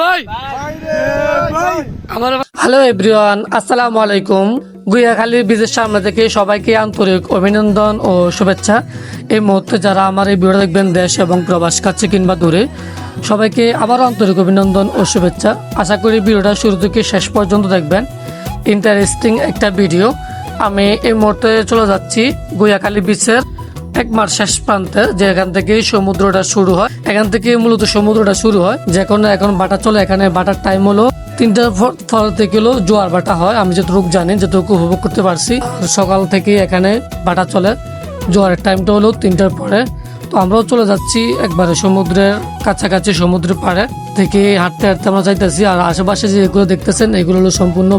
ভাই। Hello everyone, আসসালামু আলাইকুম। গুইয়াখালী ব্রিজের সামনে থেকে সবাইকে আন্তরিক অভিনন্দন ও শুভেচ্ছা। এই মুহূর্তে যারা আমার এই ভিডিও দেখবেন দেশ এবং প্রবাস কাছে কিংবা দূরে, সবাইকে আবারও আন্তরিক অভিনন্দন ও শুভেচ্ছা। আশা করি ভিডিওটা শুরু থেকে শেষ পর্যন্ত দেখবেন। ইন্টারেস্টিং একটা ভিডিও। আমি এই মুহূর্তে চলে যাচ্ছি গুইয়াখালী বিচের এক মাস শেষ প্রান্তে যে এখান থেকে সমুদ্রটা শুরু হয়। এখান থেকে মূলত সমুদ্রটা শুরু হয়। যে এখন বাটা চলে, এখানে বাটার টাইম হলো পর- পর থেকে হলো জোয়ার বাটা হয়। আমি যতটুকু জানি, যতটুকু উপভোগ করতে পারছি সকাল থেকে এখানে বাটা চলে। জোয়ারের টাইমটা হলো তিনটার পরে। তো আমরাও চলে যাচ্ছি একবারে সমুদ্রের কাছাকাছি সমুদ্রের পাড়ে। থেকে হাঁটতে হাঁটতে আমরা যাইতেছি, আর আশেপাশে যেগুলো দেখতেছেন, এগুলো হলো সম্পূর্ণ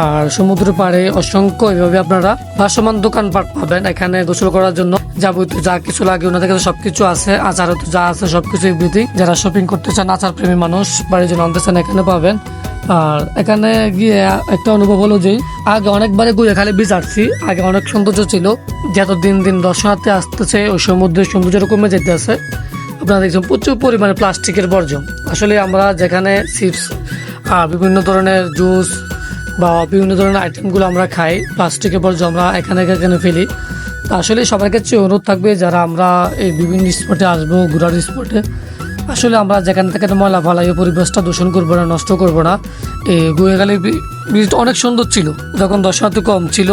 আর সমুদ্র পাড়ে অসংখ্য এভাবে আপনারা ভাসমান দোকানপাট পাবেন এখানে গোসল করার জন্য। যাবতীয় যা কিছু লাগে ওনাদের কাছে সবকিছু আছে আচার যা আছে সবকিছু এভরিথিং যারা শপিং করতে চান আচার প্রেমী মানুষ, বাড়ির জন্য আনতে চান, এখানে পাবেন। আর এখানে গিয়ে একটা অনুভব হলো যে, আগে অনেকবারে ঘুরে খালি বীজ আসছি, আগে অনেক সৌন্দর্য ছিল। যত দিন দিন দর্শনার্থী আসতেছে, ওই সমুদ্রের সৌন্দর্য কমে যেতেছে আপনারা দেখছেন প্রচুর পরিমাণে প্লাস্টিকের বর্জন আসলে আমরা যেখানে চিপস আর বিভিন্ন ধরনের জুস বা বিভিন্ন ধরনের আইটেমগুলো আমরা খাই প্লাস্টিকের বর্জ্য আমরা এখানে এখানে ফেলি। তা আসলে সবার কাছে অনুরোধ থাকবে যারা আমরা এই বিভিন্ন স্পটে আসব, ঘোরার স্পটে আসলে আমরা যেখান থেকে ময়লা ফেলাই পরিবেশটা দূষণ করব না, নষ্ট করব না। এই গুয়েগালি ব্রিজটা অনেক সুন্দর ছিল, যখন দর্শনার্থী কম ছিল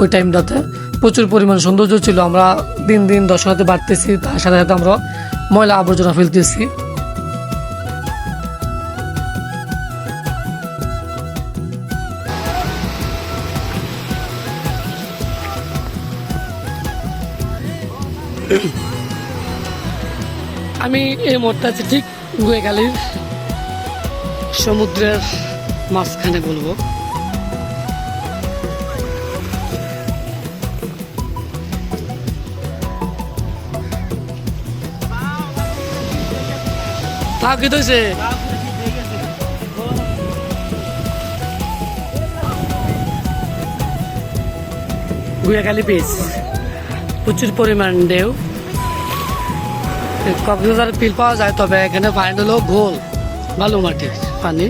ওই টাইমটাতে প্রচুর পরিমাণ সৌন্দর্য ছিল, আমরা দিন দিন দর্শনার্থী বাড়তেছি, তার সাথে সাথে আমরা ময়লা আবর্জনা ফেলতেছি। আমি এই মুহূর্তে আছি ঠিক গুয়েগালির সমুদ্রের মাঝখানে বলব। তাও কি হয়েছে বিচ প্রচুর পরিমাণ ঢেউ। কক্সবাজার পিল পাওয়া যায়, তবে এখানে পানি হলো গোল বালু মাটির পানি।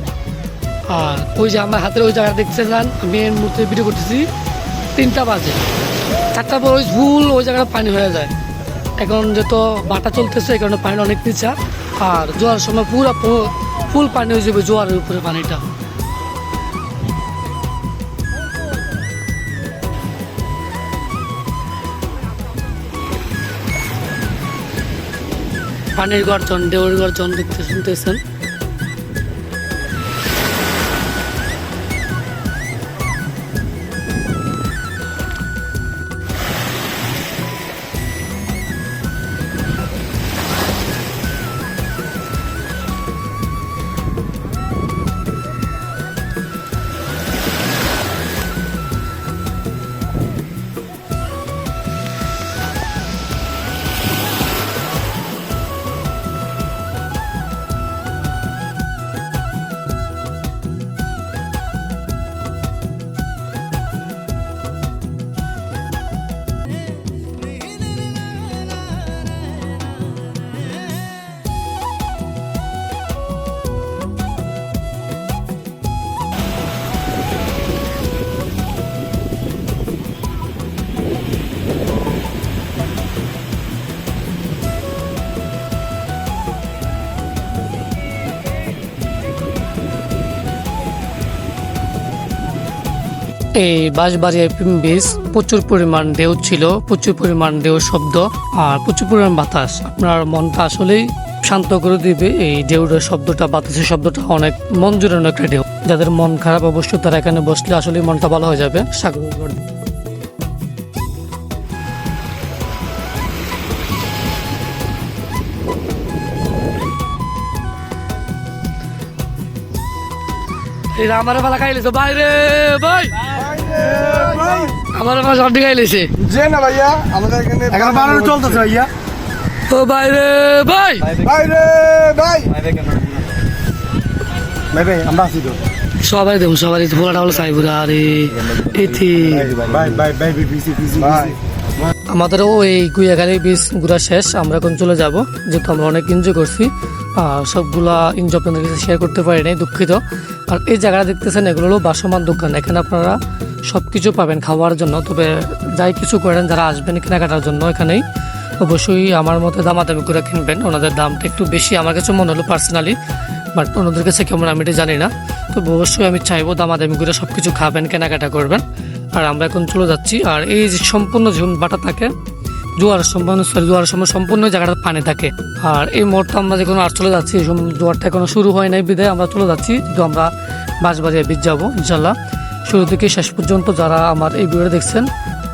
আর ওই যে আমার হাতের ওই জায়গা দেখতে যান আমি এর মুহূর্তে ভিডিও করতেছি, তিনটা বাজে। চারটা পর ওই ফুল ওই জায়গাটা পানি হয়ে যায়। এখন যত বাটা চলতেছে, এই কারণে পানি অনেক নিচা। আর জোয়ার সময় পুরো ফুল পানি হয়ে যাবে জোয়ারের উপরে পানিটা। পানির গর্জন দেউর গর্জন দেখতে শুনতেছেন। এই বাঁশবাড়ি বীজ প্রচুর পরিমাণ ঢেউ ছিল, প্রচুর পরিমাণ ঢেউ শব্দ আর প্রচুর পরিমাণ বাতাস। আপনার মনটা আসলেই শান্ত করে দিবে। এই ঢেউটার শব্দটা, বাতাসের শব্দটা অনেক মন জুড়ানো একটা ঢেউ। যাদের মন খারাপ অবশ্যই তারা এখানে বসলে আসলে মনটা ভালো হয়ে যাবে। এই আমার পালা খাইলেছে বাইরে, ভাই! আমার পালা সব খাইলেছে যে না ভাইয়া আমাদের এখানে এখানে বানানো চলতেছে ভাইয়া। ও বাইরে ভাই। বাইরে ভাই। ভাই ভাই আমরা আছি তো। সবাই দেখুন সবাই হলো সাইবুরা আরে আমাদেরও এই গুইয়াখালী বীজ ঘোরা শেষ আমরা এখন চলে যাব যেহেতু আমরা অনেক এনজয় করছি। আর সবগুলা এনজয় আপনাদের কাছে শেয়ার করতে পারি নাই দুঃখিত। আর এই জায়গাটা দেখতেছেন এগুলো হলো বাসমান দোকান। এখানে আপনারা সব কিছু পাবেন খাওয়ার জন্য। তবে যাই কিছু করেন, যারা আসবেন কেনাকাটার জন্য এখানেই, অবশ্যই আমার মতে দামাদামি করে কিনবেন। ওনাদের দামটা একটু বেশি। আমার কাছে মনে হলো পার্সোনালি বাট ওনাদের কাছে কেমন আমি এটা জানি না। তো অবশ্যই আমি চাইব দামাদামি করে সব কিছু খাবেন, কেনাকাটা করবেন। আর আমরা এখন চলে যাচ্ছি। আর এই যে সম্পূর্ণ ঝুম বাটা থাকে জোয়ারের সম্পূর্ণ সরি জোয়ারের সময় সম্পূর্ণ জায়গাটা পানি থাকে। আর এই মোড়টা আমরা যখন আর চলে যাচ্ছি জোয়ারটা এখনও শুরু হয় নাই বিদায়। আমরা চলে যাচ্ছি তো আমরা বাঁশবাড়িয়া বীজ যাব ইনশাল্লাহ শুরু থেকে শেষ পর্যন্ত যারা আমার এই ভিডিও দেখছেন,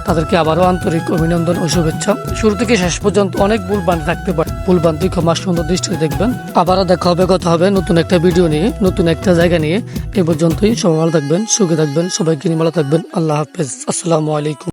তাদেরকে আবারও আন্তরিক অভিনন্দন ও শুভেচ্ছা। শুরু থেকে শেষ পর্যন্ত অনেক ভুল বান্ধি থাকতে পারে। ভুল বান্ধি ক্ষমা সুন্দর দৃষ্টিতে দেখবেন। আবারও দেখা হবে, কথা হবে নতুন একটা ভিডিও নিয়ে, নতুন একটা জায়গা নিয়ে। এ পর্যন্তই সবাই ভালো থাকবেন, সুখে থাকবেন, সবাইকে নিয়ে ভালো থাকবেন। আল্লাহ হাফেজ। আসসালামু আলাইকুম।